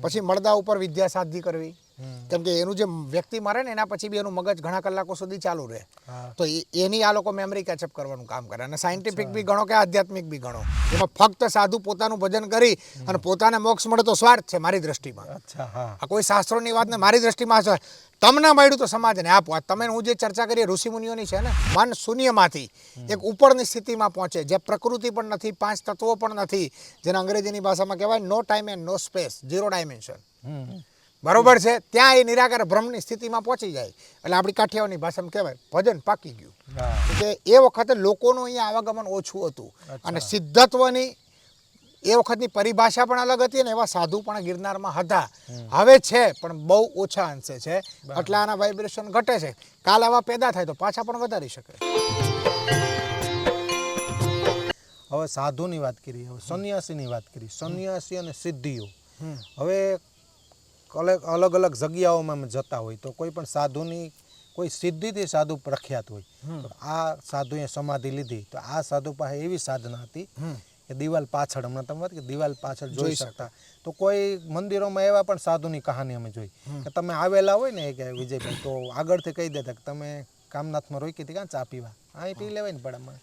પછી મળદા ઉપર વિદ્યા સાધી કરવી. કેમ કે એનું જે વ્યક્તિ મરે ને એના પછી બી એનું મગજ ઘણા કલાકો સુધી ચાલુ રહે. તો એની આ લોકો મેમરી કેચઅપ કરવાનું કામ કરે. અને સાયન્ટિફિક બી ગણો કે આધ્યાત્મિક બી ગણો. એમાં ફક્ત સાધુ પોતાનું ભજન કરી અને પોતાને મોક્ષ મળે તો સ્વાર્થ છે મારી દ્રષ્ટિમાં. આ કોઈ શાસ્ત્રોની વાત ને મારી દ્રષ્ટિમાં છે. તમને મળ્યું તો સમાજને આપો. તમે હું જે ચર્ચા કરીએ ઋષિમુનિઓની છે ને મન શૂન્યમાંથી એક ઉપરની સ્થિતિમાં પહોંચે જે પ્રકૃતિ પણ નથી પાંચ તત્વો પણ નથી જેને અંગ્રેજીની ભાષામાં કહેવાય no time and no space zero dimension. બરોબર છે? ત્યાં એ નિરાકાર બ્રહ્મની સ્થિતિમાં પહોંચી જાય. એટલે આપણી કાઠિયાવાની ભાષામાં કહેવાય ભજન પાકી ગયું. કે એ વખતે લોકોનું અહીંયા આવાગમન ઓછું હતું. અને સિદ્ધત્વની એ વખતની પરિભાષા પણ અલગ હતી અને એવા સાધુ પણ ગિરનારમાં હતા. હવે છે પણ બહુ ઓછા અંશે છે. એટલે આના વાઇબ્રેશન ઘટે છે. કાલ આવા પેદા થાય તો પાછા પણ વધારી શકે. હવે સાધુની વાત કરી હવે સંન્યાસીની વાત કરી સંન્યાસી અને સિદ્ધિઓ. હવે અલગ અલગ અલગ જગ્યાઓમાં અમે જતા હોય તો કોઈ પણ સાધુની કોઈ સિદ્ધિથી સાધુ પ્રખ્યાત હોય તો આ સાધુએ સમાધિ લીધી. તો આ સાધુ પાસે એવી સાધના હતી. કે દિવાલ પાછળ હમણાં તમે કે દિવાલ પાછળ જોઈ જોઈ શકતા. તો કોઈ મંદિરોમાં એવા પણ સાધુની કહાની અમે જોઈ. કે તમે આવેલા હોય ને કે વિજયભાઈ તો આગળથી કહી દેતા કે તમે કામનાથમાં રોકી હતી ક્યાં ચા પીવા. અહીં પી લેવાય ને પડામાં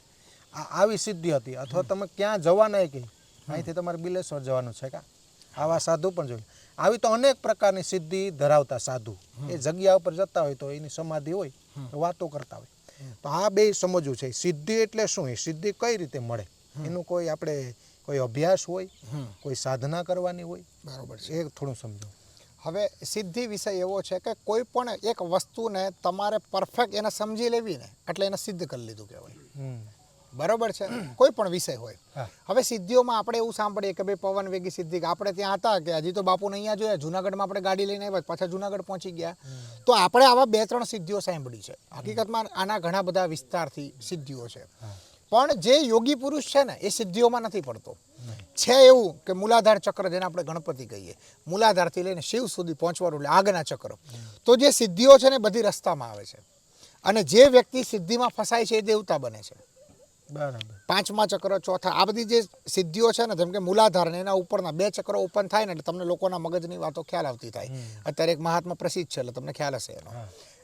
આ આવી સિદ્ધિ હતી. અથવા તમે ક્યાં જવાના કે? અહીંથી તમારે બિલેશ્વર જવાનું છે કા? આવા સાધુ પણ જોઈએ આવી તો અનેક પ્રકારની સિદ્ધિ ધરાવતા સાધુ. એ જગ્યા ઉપર જતા હોય તો એની સમાધિ હોય તો વાતો કરતા હોય. તો આ બે સમજવું છે. સિદ્ધિ એટલે શું? એ સિદ્ધિ કઈ રીતે મળે? એનું કોઈ આપણે કોઈ અભ્યાસ હોય. કોઈ સાધના કરવાની હોય બરાબર છે. એ થોડું સમજો. હવે સિદ્ધિ વિષય એવો છે કે કોઈ પણ એક વસ્તુને તમારે પરફેક્ટ એને સમજી લેવી ને એટલે એને સિદ્ધ કરી લીધું કહેવાય. બરોબર છે? કોઈ પણ વિષય હોય. હવે સિદ્ધિઓમાં આપણે એવું સાંભળીએ કે ભાઈ પવન વેગી સિદ્ધિ કે આપણે ત્યાં હતા કે હજી તો બાપુને અહીંયા જોયા જુનાગઢમાં આપણે ગાડી લઈને આવ્યા પાછા જુનાગઢ પહોંચી ગયા. તો આપણે આવા બે ત્રણ સિદ્ધિઓ સાંભળી છે. હકીકતમાં આના ઘણા બધા વિસ્તારથી સિદ્ધિઓ છે. પણ જે યોગી પુરુષ છે ને એ સિદ્ધિઓમાં નથી પડતો. છે એવું કે મૂલાધાર ચક્ર જેને આપણે ગણપતિ કહીએ. મૂલાધારથી લઈને શિવ સુધી પહોંચવાનું એટલે આગના ચક્ર. તો જે સિદ્ધિઓ છે ને બધી રસ્તામાં આવે છે. અને જે વ્યક્તિ સિદ્ધિમાં ફસાય છે એ દેવતા બને છે. બરાબર. પાંચમા ચક્ર ચોથા આ બધી જે સિદ્ધિઓ છે ને જેમ કે મૂલાધાર ને એના ઉપરના બે ચક્રો ઓપન થાય ને એટલે તમને લોકોના મગજની વાતો ખ્યાલ આવતી થાય. અત્યારે એક મહાત્મા પ્રસિદ્ધ છે એટલે તમને ખ્યાલ હશે એનો.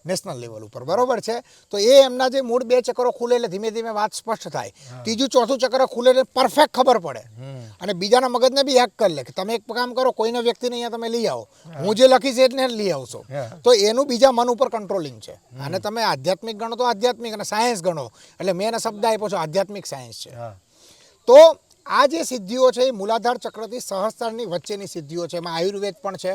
નેશનલ લેવલ ઉપર. બરોબર છે? તો એ એમના જે મૂળ બે ચક્રો ખુલે એટલે ધીમે ધીમે વાત સ્પષ્ટ થાય. ત્રીજું ચોથું ચક્ર ખુલે એટલે પરફેક્ટ ખબર પડે. અને બીજાના મગજને બી હેક કરી લે કે તમે એક કામ કરો કોઈના વ્યક્તિને અહીંયા તમે લઈ આવો. હું. જે લખીશ એટલે લઈ આવશો. તો એનું બીજા મન ઉપર કંટ્રોલિંગ છે. અને તમે આધ્યાત્મિક ગણો તો આધ્યાત્મિક અને સાયન્સ ગણો. એટલે મેં એને શબ્દ આપ્યો છે આધ્યાત્મિક સાયન્સ છે. તો આ જે સિદ્ધિઓ છે એ મૂલાધાર ચક્રથી સહસ્ત્રની વચ્ચેની સિદ્ધિઓ છે. એમાં આયુર્વેદ પણ છે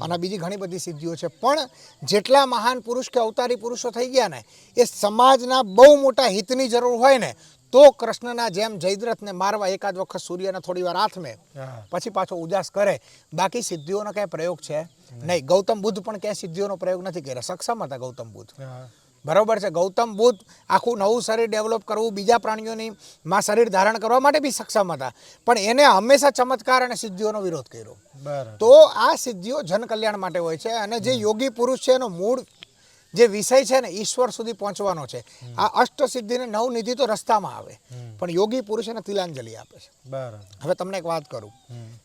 અને બીજી ઘણી બધી સિદ્ધિઓ છે. પણ જેટલા મહાન પુરુષ કે અવતારી પુરુષો થઈ ગયા ને એ સમાજના બહુ મોટા હિતની જરૂર હોય ને તો કૃષ્ણના જેમ જયદ્રથને મારવા એકાદ વખત સૂર્યને થોડી વાર હાથમે પછી પાછો ઉદાસ કરે. બાકી સિદ્ધિઓનો ક્યાંય પ્રયોગ છે? નહીં ગૌતમ બુદ્ધ પણ ક્યાંય સિદ્ધિઓનો પ્રયોગ નથી કર્યો. સક્ષમ હતા ગૌતમ બુદ્ધ. બરોબર છે. ગૌતમ બુદ્ધ આખું નવું શરીર ડેવલપ કરવું બીજા પ્રાણીઓની માં શરીર ધારણ કરવા માટે બી સક્ષમ હતા. પણ એને હંમેશા ચમત્કાર અને સિદ્ધિઓનો વિરોધ કર્યો. તો આ સિદ્ધિઓ જનકલ્યાણ માટે હોય છે અને જે યોગી પુરુષ છે એનો મૂળ જે વિષય છે ને ઈશ્વર સુધી પહોંચવાનો છે. આ અષ્ટ સિદ્ધિને નવ નિધિ તો રસ્તામાં આવે. પણ યોગી પુરુષ એને તિલાંજલિ આપે છે. બરાબર. હવે તમને એક વાત કરું.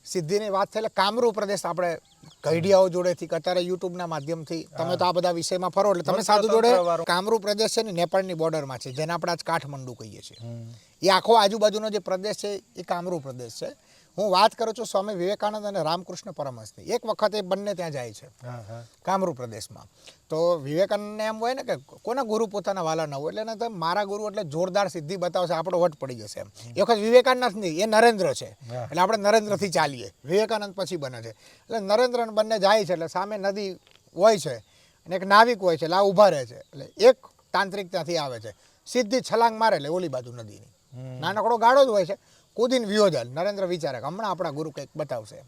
સિદ્ધિની વાત થઈ એટલે કામરૂ પ્રદેશ આપણે કઈડિયાઓ જોડેથી અત્યારે યુટ્યુબના માધ્યમથી તમે તો આ બધા વિષયમાં ફરો એટલે તમે સાધુ જોડે. કામરૂ પ્રદેશ છે ને નેપાળની બોર્ડરમાં છે જેને આપણે આજ કાઠમંડુ કહીએ છીએ. એ આખો આજુબાજુનો જે પ્રદેશ છે એ કામરૂ પ્રદેશ છે. હું વાત કરું છું સ્વામી વિવેકાનંદ અને રામકૃષ્ણ પરમહંસની. એક વખત એ બંને ત્યાં જાય છે કામરૂ પ્રદેશમાં. તો વિવેકાનંદને એમ હોય ને કે કોના ગુરુ પોતાના વાલા ન હોય એટલે મારા ગુરુ એટલે જોરદાર સિદ્ધિ બતાવશે આપણો વટ પડી જશે એમ. એ વખત વિવેકાનંદ નહીં એ નરેન્દ્ર છે. એટલે આપણે નરેન્દ્રથી ચાલીએ. વિવેકાનંદ પછી બને છે. એટલે નરેન્દ્ર બંને જાય છે એટલે સામે નદી હોય છે અને એક નાવિક હોય છે એટલે આ ઊભા રહે છે. એટલે એક તાંત્રિક ત્યાંથી આવે છે. સીધી છલાંગ મારે એટલે ઓલી બાજુ નદીની. નાનકડો ગાળો જ હોય છે. કૂદીને વિયોજન. નરેન્દ્ર વિચારે કે હમણાં આપણા ગુરુ કંઈક બતાવશે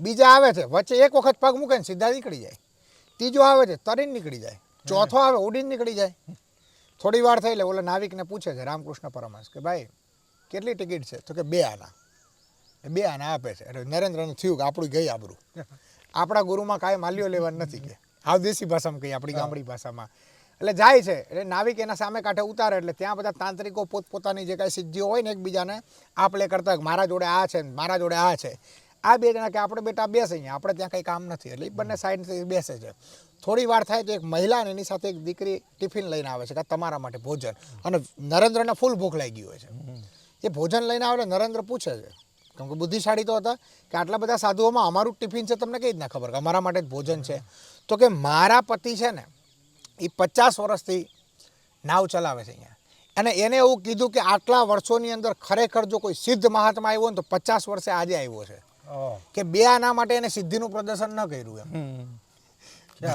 બીજા આવે છે વચ્ચે એક વખત પગ મૂકે ને સીધા નીકળી જાય. ત્રીજો આવે છે તરીને નીકળી જાય. ચોથો આવે ઉડીને નીકળી જાય. થોડી વાર થઈ એટલે ઓલા નાવિકને પૂછે છે રામકૃષ્ણ પરમહંસ કે ભાઈ કેટલી ટિકિટ છે? તો કે બે આના. બે આના આપે છે. એટલે નરેન્દ્રને થયું કે આપણું ગઈ આબરું. આપણા ગુરુમાં કાંઈ માલ્યો લેવાનું નથી કે. હાવ દેશી ભાષામાં કહીએ આપણી ગામડી ભાષામાં. એટલે જાય છે. એટલે નાવિક એના સામે કાંઠે ઉતારે એટલે ત્યાં બધા તાંત્રિકો પોતપોતાની જે કાંઈ સિદ્ધિઓ હોય ને એકબીજાને આપ લે કરતા મારા જોડે આ છે મારા જોડે આ છે. આ બે જણા કે આપણે બેટા બેસે અહીંયા, આપણે ત્યાં કંઈ કામ નથી. એટલે બંને સાઈડથી બેસે છે. થોડી વાર થાય તો એક મહિલા અને એની સાથે એક દીકરી ટિફિન લઈને આવે છે, કે તમારા માટે ભોજન. અને નરેન્દ્રને ફૂલ ભૂખ લાગી હોય છે. એ ભોજન લઈને આવે એટલે નરેન્દ્ર પૂછે છે. કેમ કે બુદ્ધિશાળી તો હતા કે આટલા બધા સાધુઓમાં અમારું ટિફિન છે, તમને કઈ રીતના ખબર અમારા માટે જ ભોજન છે? તો કે મારા પતિ છે ને એ પચાસ વર્ષથી નાવ ચલાવે છે અહીંયા. અને એને એવું કીધું કે આટલા વર્ષોની અંદર ખરેખર જો કોઈ સિદ્ધ મહાત્મા આવ્યો ને તો પચાસ વર્ષે આજે આવ્યો છે. કે બે આના માટે એને સિદ્ધિનું પ્રદર્શન ન કર્યું એમ.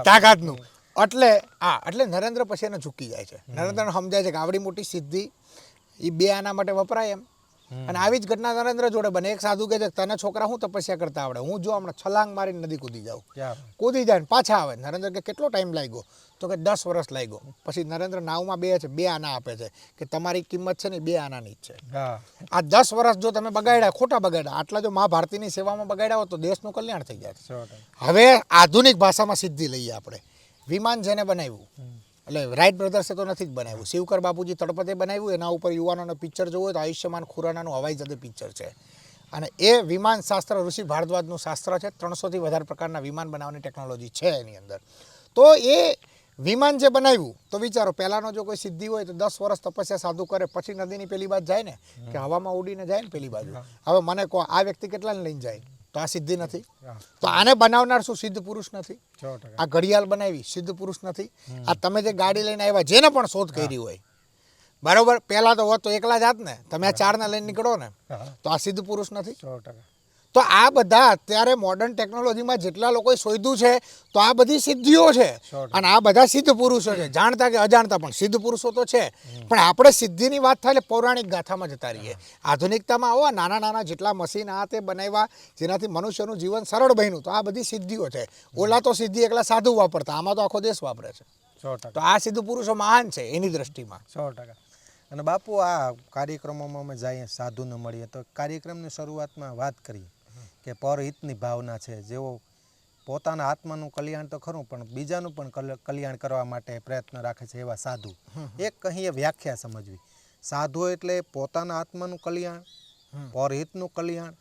તાકાતનું. એટલે હા એટલે નરેન્દ્ર પછી એને ઝૂકી જાય છે. નરેન્દ્રને સમજાય છે કે આવડી મોટી સિદ્ધિ એ બે આના માટે વપરાય એમ. અને આવી જ ઘટના નરેન્દ્ર જોડે બને. એક સાધુ કહે છે તને છોકરા હું તપસ્યા કરતા આવડે? હું જો હમણાં છલાંગ મારીને નદી કૂદી જાઉં. કૂદી જાય ને પાછા આવે. નરેન્દ્ર કે કેટલો ટાઈમ લાગ્યો? તો કે દસ વર્ષ લાગ્યો. પછી નરેન્દ્ર નાવમાં બે છે બે આના આપે છે કે તમારી કિંમત છે ને બે આનાની જ છે. આ દસ વર્ષ જો તમે બગાડ્યા ખોટા બગાડ્યા આટલા જો મા ભારતીની સેવામાં બગાડ્યા હોત તો દેશનું કલ્યાણ થઈ જાય. હવે આધુનિક ભાષામાં સિદ્ધિ લઈએ આપણે. વિમાન જેને બનાવ્યું એટલે રાઈટ બ્રધર્સે તો નથી જ બનાવ્યું. શિવકર બાપુજી તળપતે બનાવ્યું એના ઉપર યુવાનોને પિક્ચર જોવું હોય તો આયુષ્યમાન ખુરાનાનું હવાઈ જતું પિક્ચર છે. અને એ વિમાન શાસ્ત્ર ઋષિ ભારદ્વાજનું શાસ્ત્ર છે ત્રણસોથી વધારે પ્રકારના વિમાન બનાવવાની ટેકનોલોજી છે એની અંદર. તો એ વિમાન જે બનાવ્યું તો વિચારો પહેલાંનો જો કોઈ સિદ્ધિ હોય તો દસ વર્ષ તપસ્યા સાધુ કરે પછી નદીની પેલી બાજુ જાય ને કે હવામાં ઉડીને જાય ને પેલી બાજુ. હવે મને કહો આ વ્યક્તિ કેટલાને લઈને જાય? તો આ સિદ્ધિ નથી. તો આને બનાવનાર શું? સિદ્ધ પુરુષ નથી. આ ઘડિયાળ બનાવી સિદ્ધ પુરુષ નથી. આ તમે જે ગાડી લઈને આવ્યા જેને પણ શોધ કરી હોય. બરોબર? પહેલા તો હોત તો એકલા જાત ને. તમે આ ચારને લઈને નીકળો ને. તો આ સિદ્ધ પુરુષ નથી. સો ટકા. તો આ બધા અત્યારે મોડર્ન ટેકનોલોજીમાં જેટલા લોકોએ શોધ્યું છે તો આ બધી સિદ્ધિઓ છે. અને આ બધા સિદ્ધ પુરુષો છે. જાણતા કે અજાણતા પણ સિદ્ધ પુરુષો તો છે. પણ આપણે સિદ્ધિની વાત થાય એટલે પૌરાણિક ગાથામાં જતા રહીએ. આધુનિકતામાં આવો નાના નાના જેટલા મશીન આ તે બનાવ્યા જેનાથી મનુષ્યનું જીવન સરળ બન્યું તો આ બધી સિદ્ધિઓ છે. ઓલા તો સિદ્ધિ એકલા સાધુ વાપરતા આમાં તો આખો દેશ વાપરે છે. સો તો આ સિદ્ધ પુરુષો મહાન છે એની દ્રષ્ટિમાં. સો ટકા. અને બાપુ આ કાર્યક્રમોમાં અમે જઈએ સાધુને મળીએ તો કાર્યક્રમની શરૂઆતમાં વાત કરીએ. કે પરહિતની ભાવના છે. જેઓ પોતાના આત્માનું કલ્યાણ તો ખરું પણ બીજાનું પણ કલ- કલ્યાણ કરવા માટે પ્રયત્ન રાખે છે એવા સાધુ. એક કહીએ વ્યાખ્યા સમજવી. સાધુ એટલે પોતાના આત્માનું કલ્યાણ પરહિતનું કલ્યાણ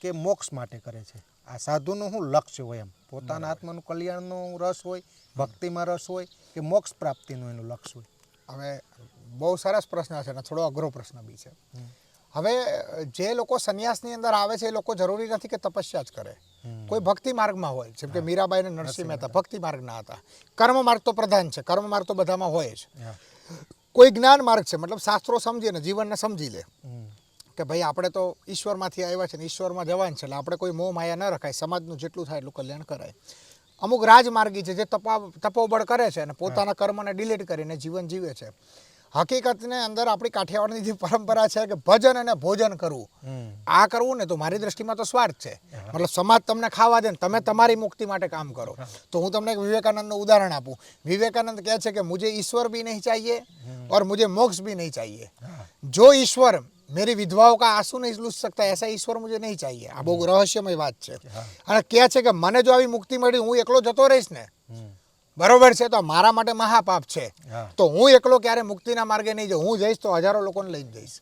કે મોક્ષ માટે કરે છે. આ સાધુનું શું લક્ષ્ય હોય એમ? પોતાના આત્માનું કલ્યાણનો રસ હોય ભક્તિમાં રસ હોય કે મોક્ષ પ્રાપ્તિનું એનું લક્ષ્ય હોય? હવે બહુ સરસ પ્રશ્ન છે અને થોડો અઘરો પ્રશ્ન બી છે. હવે જે લોકો સંન્યાસની અંદર આવે છે એ લોકો જરૂરી નથી કે તપસ્યા જ કરે. કોઈ ભક્તિ માર્ગમાં હોય જેમ કે મીરાબાઈ અને નરસિંહ મહેતા ભક્તિ માર્ગના હતા. કર્મ માર્ગ તો પ્રધાન છે કર્મ માર્ગ તો બધામાં હોય જ. કોઈ જ્ઞાન માર્ગ છે મતલબ શાસ્ત્રો સમજીને જીવનને સમજી લે. કે ભાઈ આપણે તો ઈશ્વરમાંથી આવ્યા છે ને ઈશ્વરમાં જવાનું છે એટલે આપણે કોઈ મોહ માયા ન રખાય સમાજનું જેટલું થાય એટલું કલ્યાણ કરાય. અમુક રાજમાર્ગી છે જે તપા તપોબળ કરે છે અને પોતાના કર્મને ડિલીટ કરીને જીવન જીવે છે. હકીકતને અંદર આપણી કાઠિયાવાડની જે પરંપરા છે કે ભજન અને ભોજન કરવું આ કરવું ને તો મારી દ્રષ્ટિમાં તો સ્વાર્થ છે. મતલબ સમાજ તમને ખાવા દે ને તમે તમારી મુક્તિ માટે કામ કરો. તો હું તમને એક વિવેકાનંદનું ઉદાહરણ આપું. વિવેકાનંદ કહે છે કે મુજે ઈશ્વર ભી નહીં ચાહીએ ઓર મુજે મોક્ષ ભી નહીં ચાહીએ. જો ઈશ્વર મેરી વિધવાઓ का आंसू नहीं लूट सकता ऐसा ઈશ્વર મુજે નહીં ચાહીએ. આ બહુ રહસ્યમય વાત છે. અને કહે છે કે મને જો આવી મુક્તિ મળી હું એકલો જતો રહીશ ને બરોબર છે? તો મારા માટે મહાપાપ છે. તો હું એકલો ક્યારે મુક્તિના માર્ગે નહીં જઉં? હું જઈશ તો હજારો લોકોને લઈને જઈશ.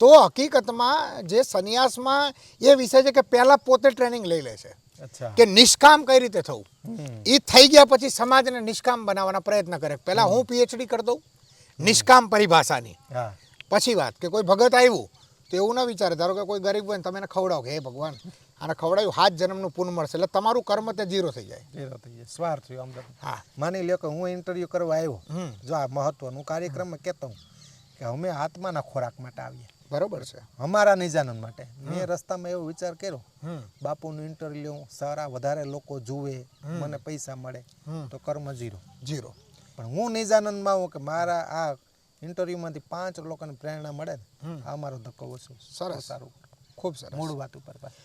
તો હકીકતમાં જે સંન્યાસમાં એ વિષય છે કે પહેલા પોતે ટ્રેનિંગ લઈ લે છે. કે નિષ્કામ કઈ રીતે થવું? એ થઈ ગયા પછી સમાજને નિષ્કામ બનાવવાના પ્રયત્ન કરે. પહેલા હું પીએચડી કરી દઉં નિષ્કામ પરિભાષાની. પછી વાત કે કોઈ ભગત આવ્યું તો એવું ના વિચારે. ધારો કે કોઈ ગરીબ હોય ને તમે ખવડાવો કે હે ભગવાન આને ખવડાવ્યું હાથ જન્મનું પુન મળશે. એટલે તમારું કર્મ તે જીરો થઈ જાય. ઝીરો થઈ જાય. સ્વાર્થ થયો અમદાવાદ હા. માની લ્યો કે હું ઇન્ટરવ્યુ કરવા આવ્યો. જો આ મહત્વનું કાર્યક્રમમાં કહેતો હું કે અમે આત્માના ખોરાક માટે આવીએ. બરોબર છે. અમારા નિજાનંદ માટે. મેં રસ્તામાં એવો વિચાર કર્યો. બાપુનું ઇન્ટરવ્યુ લઉં સારા વધારે લોકો જુએ મને પૈસા મળે તો કર્મ જીરો જીરો પણ હું નિજાનંદમાં હું કે મારા આ ઇન્ટરવ્યુમાંથી પાંચ લોકોને પ્રેરણા મળે ને આ મારો ધક્કો ઓછો. સરસ. સારું. ખૂબ સરસ. મૂળ વાત ઉપર પાછું.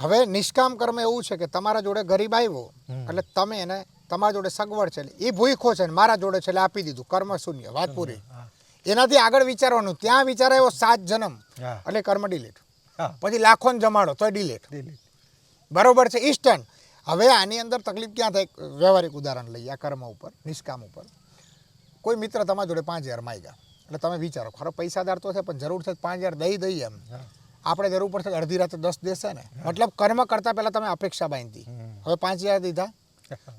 હવે નિષ્કામ કર્મ એવું છે કે તમારા જોડે ગરીબ આવ્યો એટલે તમે એને તમારા જોડે સગવડ છે એ ભૂખો છે ને મારા જોડે છે એટલે આપી દીધું કર્મ શૂન્ય વાત પૂરી. એનાથી આગળ વિચારવાનું ત્યાં વિચારાયો સાત જન્મ એટલે કર્મ ડિલીટ પછી લાખો જમાડો તો ડિલીટ. બરોબર છે ઇન્સ્ટન્ટ હવે આની અંદર તકલીફ ક્યાં થાય? વ્યવહારિક ઉદાહરણ લઈએ આ કર્મ ઉપર નિષ્કામ ઉપર. કોઈ મિત્ર તમારા જોડે પાંચ હજાર માગ્યા એટલે તમે વિચારો ખરો પૈસાદાર તો છે પણ જરૂર છે પાંચ હજાર દઈ દઈએ એમ. આપણે જરૂર પડશે અડધી રાતે દસ દેશે ને. મતલબ કર્મ કરતા પહેલા તમે અપેક્ષા બાંધી. હવે પાંચ હજાર દીધા.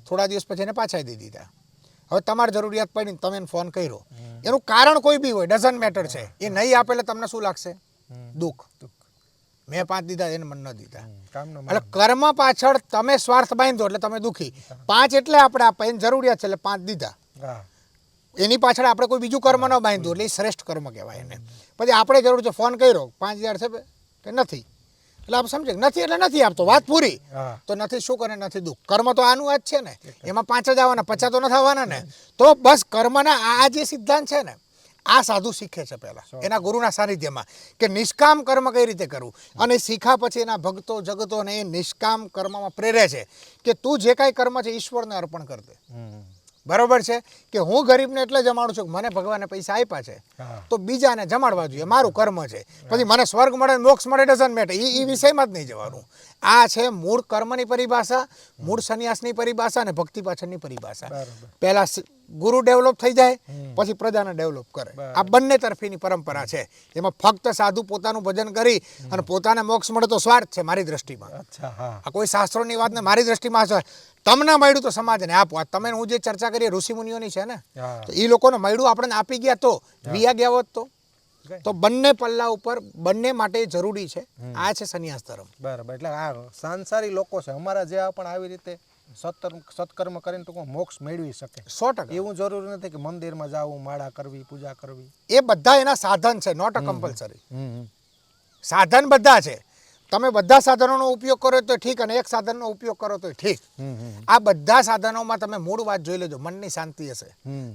થોડા દિવસ પછી એને પાછા દઈ દીધા. હવે તમારે જરૂરિયાત પડી તમે એને ફોન કર્યો. એનું કારણ કોઈ બી હોય ડઝન્ટ મેટર છે. એ નહીં આપે એટલે તમને શું લાગશે? દુઃખ. મેં પાંચ દીધા એને મન ન દીધા. એટલે કર્મ પાછળ તમે સ્વાર્થ બાંધો એટલે તમે દુઃખી. પાંચ એટલે આપણે આપે એની જરૂરિયાત છે એટલે પાંચ દીધા. એની પાછળ આપણે કોઈ બીજું કર્મ ન બાંધ્યું એટલે એ શ્રેષ્ઠ કર્મ કહેવાય એને. પછી આપણે જરૂર છે ફોન કર્યો. પાંચ હજાર છે કે નથી. એટલે આપ સમજે નથી એટલે નથી આપતો. વાત પૂરી. તો નથી શું કરે નથી દુઃખ. કર્મ તો આનું જ છે ને. એમાં પાંચ જ આવવાના પચાસ તો નથી આવવાના ને. તો બસ કર્મના આ જે સિદ્ધાંત છે ને આ સાધુ શીખે છે પહેલા. એના ગુરુના સાનિધ્યમાં કે નિષ્કામ કર્મ કઈ રીતે કરવું? અને શીખા પછી એના ભક્તો જગતોને એ નિષ્કામ કર્મમાં પ્રેરે છે કે તું જે કાંઈ કર્મ છે ઈશ્વરને અર્પણ કરી દે. બરોબર છે? કે હું ગરીબને એટલે જમાડું છું કે મને ભગવાને પૈસા આપ્યા છે તો બીજાને જમાડવા જોઈએ. મારું કર્મ છે. પછી મને સ્વર્ગ મળે મોક્ષ મળે ડઝન મેટર એ એ વિષયમાં જ નહીં જવાનું. આ છે મૂળ કર્મની પરિભાષા મૂળ સંન્યાસની પરિભાષા અને ભક્તિ પાછળની પરિભાષા. પહેલાં ગુરુ ડેવલપ થઈ જાય પછી પ્રજાને ડેવલપ કરે. આ બંને તરફીની પરંપરા છે. એમાં ફક્ત સાધુ પોતાનું ભજન કરી અને પોતાને મોક્ષ મળે તો સ્વાર્થ છે મારી દ્રષ્ટિમાં. આ કોઈ શાસ્ત્રોની વાત ને મારી દ્રષ્ટિમાં છે. તમને મળ્યું તો સમાજને આપો. તમે હું જે ચર્ચા કરીએ ઋષિ મુનિઓની છે ને તો એ લોકોને મળ્યું આપણને આપી ગયા તો. વિયા ગયા હોત તો. તો બંને પલ્લા ઉપર બંને માટે જરૂરી છે. આ છે સંન્યાસ ધર્મ. બરાબર. એટલે આ સાંસારી લોકો છે. અમારા જેવા પણ આવી રીતે સત્કર્મ સત્કર્મ કરીને ટૂંકમાં મોક્ષ મેળવી શકે. સો ટકા. એવું જરૂરી નથી કે મંદિરમાં જવું માળા કરવી પૂજા કરવી. એ બધા એના સાધન છે નોટ અ કમ્પલસરી સાધન બધા છે. તમે બધા સાધનોનો ઉપયોગ કરો તો ઠીક અને એક સાધનનો ઉપયોગ કરો તો ઠીક. આ બધા સાધનોમાં તમે મૂળ વાત જોઈ લેજો મનની શાંતિ હશે.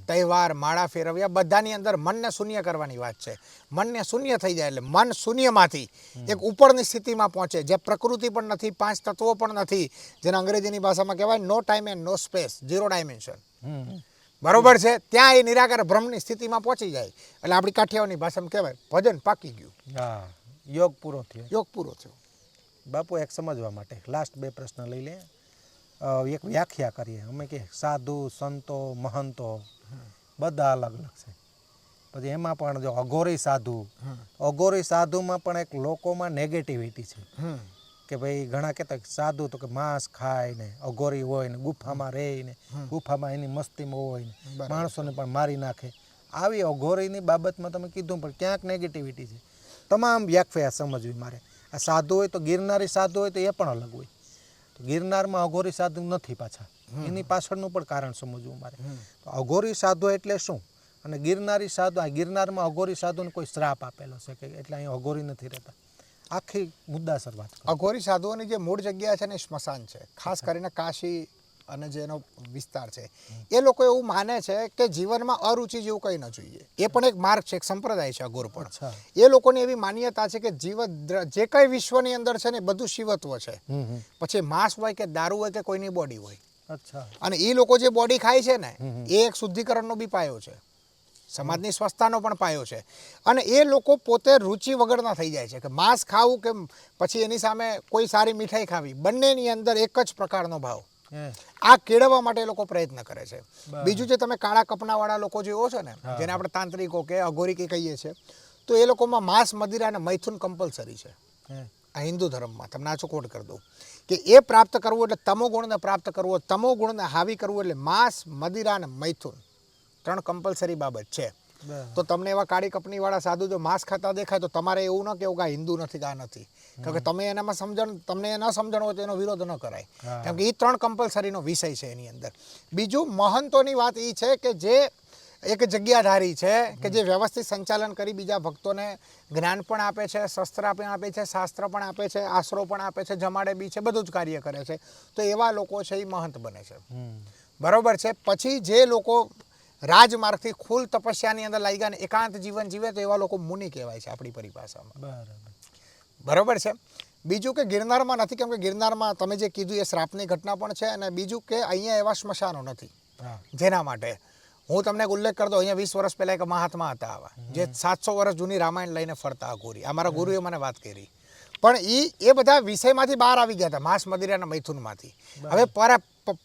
તહેવાર માળા ફેરવ્યા બધાની અંદર મનને શૂન્ય કરવાની વાત છે. મનને શૂન્ય થઈ જાય એટલે મન શૂન્યમાંથી એક ઉપરની સ્થિતિમાં પહોંચે જે પ્રકૃતિ પણ નથી પાંચ તત્વો પણ નથી જેને અંગ્રેજીની ભાષામાં કહેવાય no time and no space zero dimension બરોબર છે? ત્યાં એ નિરાકાર ભ્રમની સ્થિતિમાં પહોંચી જાય. એટલે આપણી કાઠિયાવાની ભાષામાં કહેવાય ભજન પાકી ગયું. યોગ પૂરો થયો. યોગ પૂરો થયો. બાપુ એક સમજવા માટે લાસ્ટ બે પ્રશ્ન લઈ લે. એક વ્યાખ્યા કરીએ. અમે કે સાધુ સંતો મહંતો બધા અલગ અલગ છે. પછી એમાં પણ જો અઘોરી સાધુ અઘોરી સાધુમાં પણ એક લોકોમાં નેગેટિવિટી છે. કે ભાઈ ઘણા કહેતા સાધુ તો કે માંસ ખાય ને અઘોરી હોય ને ગુફામાં રહે ને ગુફામાં એની મસ્તીમાં હોય ને માણસોને પણ મારી નાખે. આવી અઘોરીની બાબતમાં તમે કીધું પણ ક્યાંક નેગેટિવિટી છે. તમામ વ્યાખ્યા સમજવી મારે. આ સાધુ હોય તો ગિરનારી સાધુ હોય તો એ પણ અલગ હોય. તો ગિરનારમાં અઘોરી સાધુ નથી પાછા. એની પાછળનું પણ કારણ સમજવું મારે. તો અઘોરી સાધુ એટલે શું? અને ગિરનારી સાધુ આ ગિરનારમાં અઘોરી સાધુને કોઈ શ્રાપ આપેલો છે કે એટલે અહીં અઘોરી નથી રહેતા? આખી મુદ્દાસર વાત અઘોરી સાધુઓની જે મૂળ જગ્યા છે ને સ્મશાન છે. ખાસ કરીને કાશી અને જેનો વિસ્તાર છે એ લોકો એવું માને છે કે જીવનમાં અરુચિ જેવું કંઈ ન જોઈએ. એ પણ એક માર્ગ છે એક સંપ્રદાય છે અઘોર પણ. એ લોકોની એવી માન્યતા છે કે જીવ જે કંઈ વિશ્વની અંદર છે ને બધું શિવત્વ છે. પછી માંસ હોય કે દારૂ હોય કે કોઈની બોડી હોય. અને એ લોકો જે બોડી ખાય છે ને એ એક શુદ્ધિકરણનો બી પાયો છે. સમાજની સ્વસ્થતાનો પણ પાયો છે. અને એ લોકો પોતે રુચિ વગરના થઈ જાય છે કે માંસ ખાવું કે પછી એની સામે કોઈ સારી મીઠાઈ ખાવી બંનેની અંદર એક જ પ્રકારનો ભાવ. આ કેળવવા માટે એ લોકો પ્રયત્ન કરે છે. બીજું જે તમે કાળા કપનાવાળા લોકો જેવો છો ને જેને આપણે તાંત્રિકો કે અઘોરી કે કહીએ છીએ તો એ લોકોમાં માંસ મદિરા અને મૈથુન કમ્પલસરી છે. આ હિન્દુ ધર્મમાં તમને આ કોટ કરી દઉં. કે એ પ્રાપ્ત કરવું એટલે તમો ગુણને પ્રાપ્ત કરવો તમો ગુણને હાવી કરવું એટલે માંસ મદિરા અને મૈથુન. ત્રણ કમ્પલસરી બાબત છે. તો તમને એવા કાળી કપની વાળા સાધુ જો માંસ ખાતા દેખાય તો તમારે એવું ન કેવું કે આ હિન્દુ નથી કે આ નથી. કારણ કે તમે એનામાં સમજણ તમને ન સમજણ હોય તો એનો વિરોધ ન કરાય. કેમ કે એ ત્રણ કમ્પલસરીનો વિષય છે એની અંદર. બીજું મહંતોની વાત એ છે કે જે એક જગ્યાધારી છે કે જે વ્યવસ્થિત સંચાલન કરી બીજા ભક્તોને જ્ઞાન પણ આપે છે શસ્ત્ર પણ આપે છે શાસ્ત્ર પણ આપે છે આશરો પણ આપે છે જમાડે બી છે બધું જ કાર્ય કરે છે. તો એવા લોકો છે એ મહંત બને છે. બરોબર છે? પછી જે લોકો રાજમાર્ગથી ખુલ તપસ્યાની અંદર લાગી ગયા અને એકાંત જીવન જીવે તો એવા લોકો મુનિ કહેવાય છે આપણી પરિભાષામાં. બરાબર. બરાબર છે? બીજું કે ગિરનારમાં નથી કેમ કે ગિરનારમાં તમે જે કીધું એ શ્રાપની ઘટના પણ છે અને બીજું કે અહીંયા એવા સ્મશાનો નથી જેના માટે. હું તમને ઉલ્લેખ કરતો અહીંયા વીસ વર્ષ પહેલાં એક મહાત્મા હતા આવા જે સાતસો વર્ષ જૂની રામાયણ લઈને ફરતા ગોરી અમારા ગુરુએ મને વાત કરી. પણ એ એ બધા વિષયમાંથી બહાર આવી ગયા હતા માસ મદિરા અને મૈથુનમાંથી હવે પર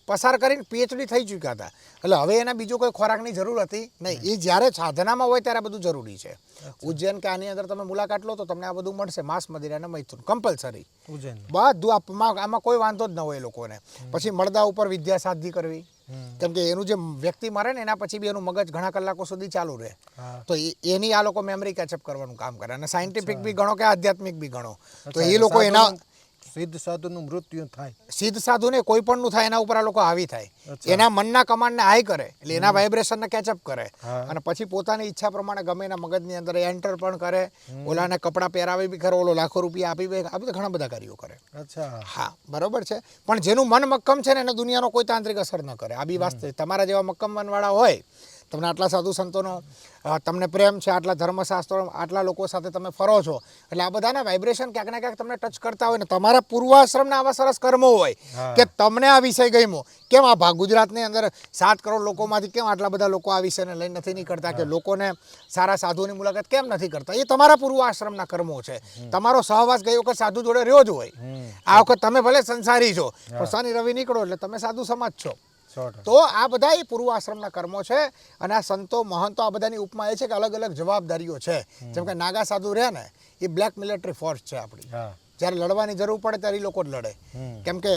પસાર કરીને પીએચડી થઈ ચૂક્યા હતા. એટલે હવે એના બીજો કોઈ ખોરાકની જરૂર હતી નહીં. એ જ્યારે સાધનામાં હોય ત્યારે બધું જરૂરી છે. ઉજ્જૈન કે આની અંદર તમે મુલાકાત લો તો તમને આ બધું મળશે. માંસ મદિરા અને મૈથુન. કમ્પલસરી બધું આમાં કોઈ વાંધો જ ન હોય એ લોકોને. પછી મળદા ઉપર વિદ્યા સાધી કરવી. કેમ કે એનું જે વ્યક્તિ મરે ને એના પછી બી એનું મગજ ઘણા કલાકો સુધી ચાલુ રહે. તો એની આ લોકો મેમરી કેચઅપ કરવાનું કામ કરે. અને સાયન્ટિફિક બી ગણો કે આધ્યાત્મિક બી ગણો. તો એ લોકો એના સિદ્ધ સાધુનું મૃત્યુ થાય. સિદ્ધ સાધુ ને કોઈ પણ નું થાય એના ઉપર આ લોકો હાવી થાય. એના મનના કમાન્ડને હાઈ કરે એટલે એના વાઇબ્રેશનને કેચઅપ કરે. અને પછી પોતાની ઈચ્છા પ્રમાણે ગમે એના મગજની અંદર એન્ટર પણ કરે. ઓલાને કપડાં પહેરાવી બી કરે ઓલો લાખો રૂપિયા આપી બી આ બધા ઘણા બધા કાર્યો કરે. અચ્છા. હા બરોબર છે. પણ જેનું મન મક્કમ છે ને એને દુનિયાનો કોઈ તાંત્રિક અસર ન કરે. આ બી વાસ્તવિક તમારા જેવા મક્કમ મનવાળા હોય તમને આટલા સાધુ સંતોનો તમને પ્રેમ છે આટલા ધર્મશાસ્ત્રો આટલા લોકો સાથે તમે ફરો છો. એટલે આ બધાના વાઇબ્રેશન ક્યાંક ને ક્યાંક તમને ટચ કરતા હોય ને તમારા પૂર્વાશ્રમના આવા સરસ કર્મો હોય કે તમને આ વિષય ગમ્યો. કેમ આ ભાગ ગુજરાતની અંદર સાત કરોડ લોકોમાંથી કેમ આટલા બધા લોકો આ વિષયને લઈને નથી નીકળતા કે લોકોને સારા સાધુની મુલાકાત કેમ નથી કરતા? એ તમારા પૂર્વાશ્રમના કર્મો છે. તમારો સહવાસ ગઈ વખત સાધુ જોડે રહ્યો જ હોય. આ વખત તમે ભલે સંસારી છો પણ શનિ રવિ નીકળો એટલે તમે સાધુ સમાજ છો. તો આ બધા એ પૂર્વ આશ્રમના કર્મો છે અને આ સંતો મહંતો આ બધાની ઉપમા એ છે કે અલગ અલગ જવાબદારીઓ છે. જેમ કે નાગા સાધુ રહે ને એ બ્લેક મિલિટરી ફોર્સ છે આપણી. જ્યારે લડવાની જરૂર પડે ત્યારે એ લોકો જ લડે. કેમ કે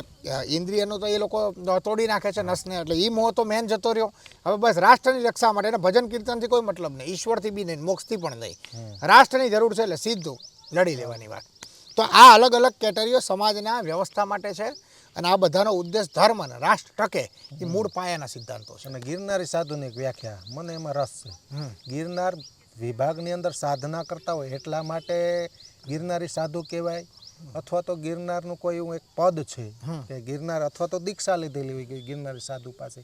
ઇન્દ્રિયનો તો એ લોકો તોડી નાખે છે નસને એટલે એ મોહ તો મેન જતો રહ્યો. હવે બસ રાષ્ટ્રની રક્ષા માટે એને ભજન કીર્તનથી કોઈ મતલબ નહીં. ઈશ્વરથી બી નહીં મોક્ષથી પણ નહીં. રાષ્ટ્રની જરૂર છે એટલે સીધું લડી લેવાની વાત. તો આ અલગ અલગ કેટેગરીઓ સમાજના વ્યવસ્થા માટે છે અને આ બધાનો ઉદ્દેશ ધર્મ અને રાષ્ટ્ર ટકે એ મૂળ પાયાના સિદ્ધાંતો છે. અને ગિરનારી સાધુની એક વ્યાખ્યા મને એમાં રસ છે. ગિરનાર વિભાગની અંદર સાધના કરતા હોય એટલા માટે ગિરનારી સાધુ કહેવાય. અથવા તો ગિરનારનું કોઈ એવું એક પદ છે કે ગિરનાર અથવા તો દીક્ષા લીધેલી હોય કે ગિરનારી સાધુ પાસે.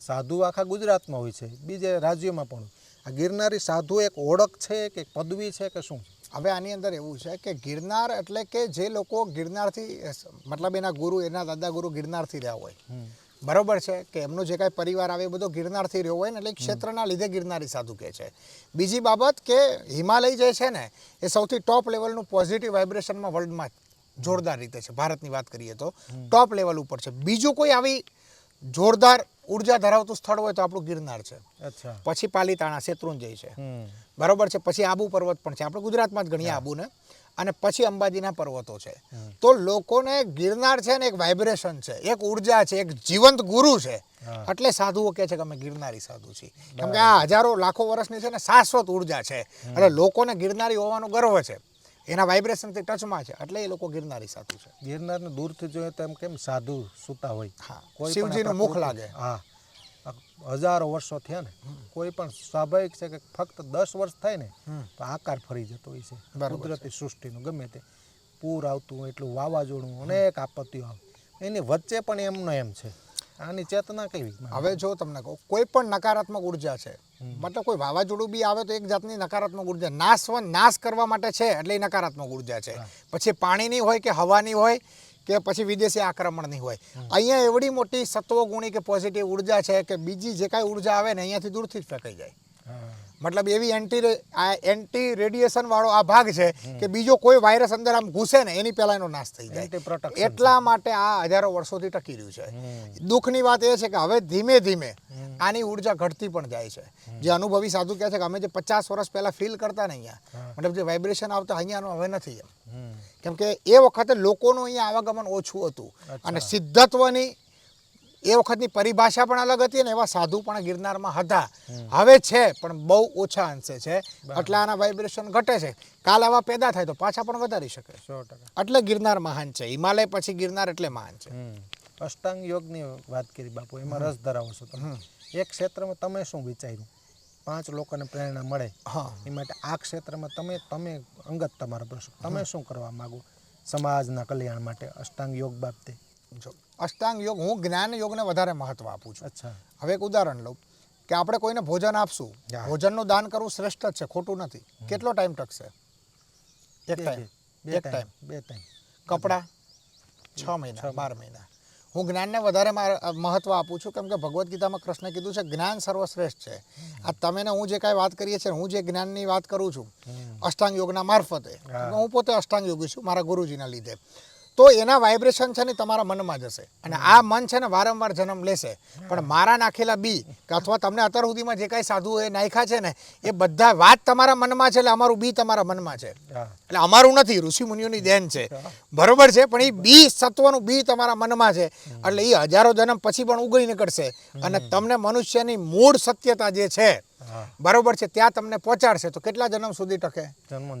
સાધુ આખા ગુજરાતમાં હોય છે બીજે રાજ્યોમાં પણ. આ ગિરનારી સાધુ એક ઓળખ છે કે પદવી છે કે શું હવે આની અંદર એવું છે કે ગિરનાર એટલે કે જે લોકો ગિરનારથી મતલબ એના ગુરુ એના દાદા ગુરુ ગિરનારથી રહ્યા હોય. બરોબર છે કે એમનો જે કાંઈ પરિવાર આવે એ બધો ગિરનારથી રહ્યો હોય ને એટલે ક્ષેત્રના લીધે ગિરનારી સાધુ કહે છે. બીજી બાબત કે હિમાલય જે છે ને એ સૌથી ટોપ લેવલનું પોઝિટિવ વાઇબ્રેશનમાં વર્લ્ડમાં જોરદાર રીતે છે. ભારતની વાત કરીએ તો ટોપ લેવલ ઉપર છે. બીજું કોઈ આવી જોરદાર ઊર્જા ધરાવતું સ્થળ હોય તો આપણું ગિરનાર છે. પછી પાલીતાણા શેત્રુંજય છે. બરોબર છે. પછી આબુ પર્વત પણ છે. આપણે ગુજરાતમાં જ ગણીએ આબુને. અને પછી અંબાજીના પર્વતો છે. તો લોકોને ગિરનાર છે ને એક વાઇબ્રેશન છે. એક ઊર્જા છે. એક જીવંત ગુરુ છે. એટલે સાધુઓ કહે છે કે અમે ગિરનારી સાધુ છીએ. કેમ કે આ હજારો લાખો વર્ષની છે ને શાશ્વત ઊર્જા છે. એટલે લોકોને ગિરનારી હોવાનો ગર્વ છે. એના વાઇબ્રેશનથી ટચમાં છે. એટલે એ લોકો ગિરનારી સાધુ છે. ગિરનારને દૂરથી જોઈએ તો એમ કેમ સાધુ સૂતા હોય? હા કોઈ શિવજીનું મુખ લાગે. હા. હજારો વર્ષો થયા ને કોઈ પણ સ્વાભાવિક છે કે ફક્ત દસ વર્ષ થાય ને તો આકાર ફરી જતો હોય છે. કુદરતી સૃષ્ટિનું ગમે તે પૂર આવતું એટલું વાવાઝોડું અનેક આપત્તિઓ આવે. એની વચ્ચે પણ એમનો એમ છે. આની ચેતના કેવી? હવે જો તમને કહું કોઈ પણ નકારાત્મક ઊર્જા છે મતલબ કોઈ વાવાઝોડું બી આવે તો એક જાતની નકારાત્મક ઊર્જા. નાશવન નાશ કરવા માટે છે એટલે એ નકારાત્મક ઊર્જા છે. પછી પાણીની હોય કે હવાની હોય કે પછી વિદેશી આક્રમણની હોય. અહીંયા એવડી મોટી સત્વગુણી કે પોઝિટિવ ઊર્જા છે કે બીજી જે કાંઈ ઊર્જા આવે ને અહીંયાથી દૂરથી જ ફેંકાઈ જાય. મતલબ એવી એન્ટી આ એન્ટી રેડિયેશન વાળો આ ભાગ છે કે બીજો કોઈ વાયરસ અંદર આમ ઘૂસે ને એની પહેલા એનો નાશ થઈ જાય. એટલા માટે આ હજારો વર્ષોથી ટકી રહ્યું છે. દુઃખની વાત એ છે કે હવે ધીમે ધીમે આની ઊર્જા ઘટતી પણ જાય છે. જે અનુભવી સાધુ કહે છે કે અમે જે પચાસ વર્ષ પહેલા ફીલ કરતા ને અહીંયા મતલબ જે વાઇબ્રેશન આવતા અહીંયાનું હવે નથી એમ. કેમ કે એ વખતે લોકોનું અહીંયા આવાગમન ઓછું હતું. અને સિદ્ધત્વની એ વખતની પરિભાષા પણ અલગ હતી અને એવા સાધુ પણ ગિરનારમાં હતા. હવે છે પણ બહુ ઓછા અંશે છે. એટલે આના વાઇબ્રેશન ઘટે છે. કાલ આવા પેદા થાય તો પાછા પણ વધારી શકે. સો ટકા. એટલે ગિરનાર મહાન છે. હિમાલય પછી ગિરનાર એટલે મહાન છે. અષ્ટાંગ યોગની વાત કરી બાપુ એમાં રસ ધરાવો છો તમે. એક ક્ષેત્રમાં તમે શું વિચાર્યું? પાંચ લોકોને પ્રેરણા મળે. હા. એ માટે આ ક્ષેત્રમાં તમે તમે અંગત તમારો પ્રશ્ન. તમે શું કરવા માગો? સમાજના કલ્યાણ માટે અષ્ટાંગ યોગ બાબતે. જો અષ્ટાંગ યોગ હું જ્ઞાન યોગને વધારે મહત્વ આપું છું. હવે એક ઉદાહરણ લઉં કે આપણે કોઈને ભોજન આપશું. ભોજનનું દાન કરવું શ્રેષ્ઠ જ છે ખોટું નથી. કેટલો ટાઈમ ટકશે? એક ટાઈમ એક ટાઈમ બે ટાઈમ કપડાં? છ મહિના બાર મહિના. હું જ્ઞાનને વધારે મહત્વ આપું છું કેમ કે ભગવદ્ ગીતામાં કૃષ્ણે કીધું છે જ્ઞાન સર્વશ્રેષ્ઠ છે. આ તમે ને હું જે કાંઈ વાત કરીએ છીએ હું જે જ્ઞાનની વાત કરું છું અષ્ટાંગ યોગના મારફતે. હું પોતે અષ્ટાંગ યોગી છું મારા ગુરુજીના લીધે. તો એના વાઇબ્રેશન છે ને તમારા મનમાં જશે. અને આ મન છે ને વારંવાર જન્મ લેશે. પણ મારા નાખેલા બી કે અથવા તમને અત્યાર સુધીમાં જે કાંઈ સાધુ એ નાખ્યા છે ને એ બધા વાત તમારા મનમાં છે એટલે અમારું બી તમારા મનમાં છે. એટલે અમારું નથી ઋષિ મુનિઓની દેન છે. બરોબર છે પણ એ બી સત્વનું બી તમારા મનમાં છે. એટલે એ હજારો જન્મ પછી પણ ઉગડી નીકળશે. અને તમને મનુષ્યની મૂળ સત્યતા જે છે બરોબર છે ત્યાં તમને પહોંચાડશે. તો કેટલા જન્મ સુધી ટકે?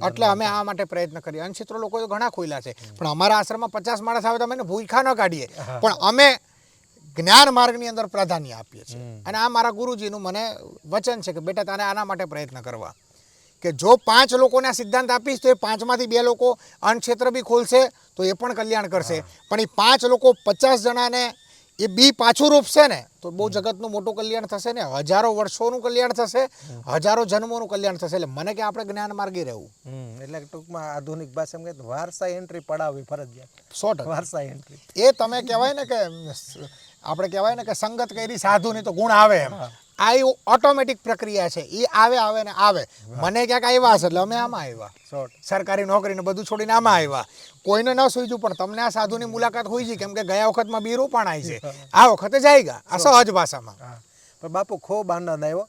એટલે અમે આ માટે પ્રયત્ન કરીએ. અનક્ષેત્રો લોકો ઘણા ખોયલા છે. પણ અમારા આશ્રમમાં પચાસ માણસ આવે તો અમે ભૂખા ન કાઢીએ. પણ અમે જ્ઞાન માર્ગની અંદર પ્રાધાન્ય આપીએ છીએ. અને આ મારા ગુરુજીનું મને વચન છે કે બેટા તારે આના માટે પ્રયત્ન કરવા. કે જો પાંચ લોકોને આ સિદ્ધાંત આપીશ તો એ પાંચમાંથી બે લોકો અન્નક્ષેત્ર બી ખોલશે તો એ પણ કલ્યાણ કરશે. પણ એ પાંચ લોકો પચાસ જણાને એ બી પાછું રોપશે ને તો બહુ જગતનું મોટું કલ્યાણ થશે ને હજારો વર્ષોનું કલ્યાણ થશે હજારો જન્મોનું કલ્યાણ થશે એટલે મને કે આપણે જ્ઞાન માર્ગે રહેવું. એટલે કે ટૂંકમાં આધુનિક ભાષામાં કહે તો વારસા એન્ટ્રી પડાવવી ફરજિયાત. સો વારસા એન્ટ્રી એ તમે કહેવાય ને કે આપણે કહેવાય ને કે સંગત કરી સાધુની તો ગુણ આવે એમ. આ ઓટોમેટિક પ્રક્રિયા છે. એ આવે આવે ને આવે. મને ક્યાંક આવ્યા છે એટલે અમે આમાં આવ્યા સરકારી નોકરીને બધું છોડીને આમાં આવ્યા કોઈને ન સૂઝ્યું પણ તમને આ સાધુની મુલાકાત હોઈ છે કેમ કે ગયા વખતમાં બી આવી છે. આ વખતે જાયગા. આ સહજ ભાષામાં. પણ બાપુ ખૂબ આનંદ આવ્યો.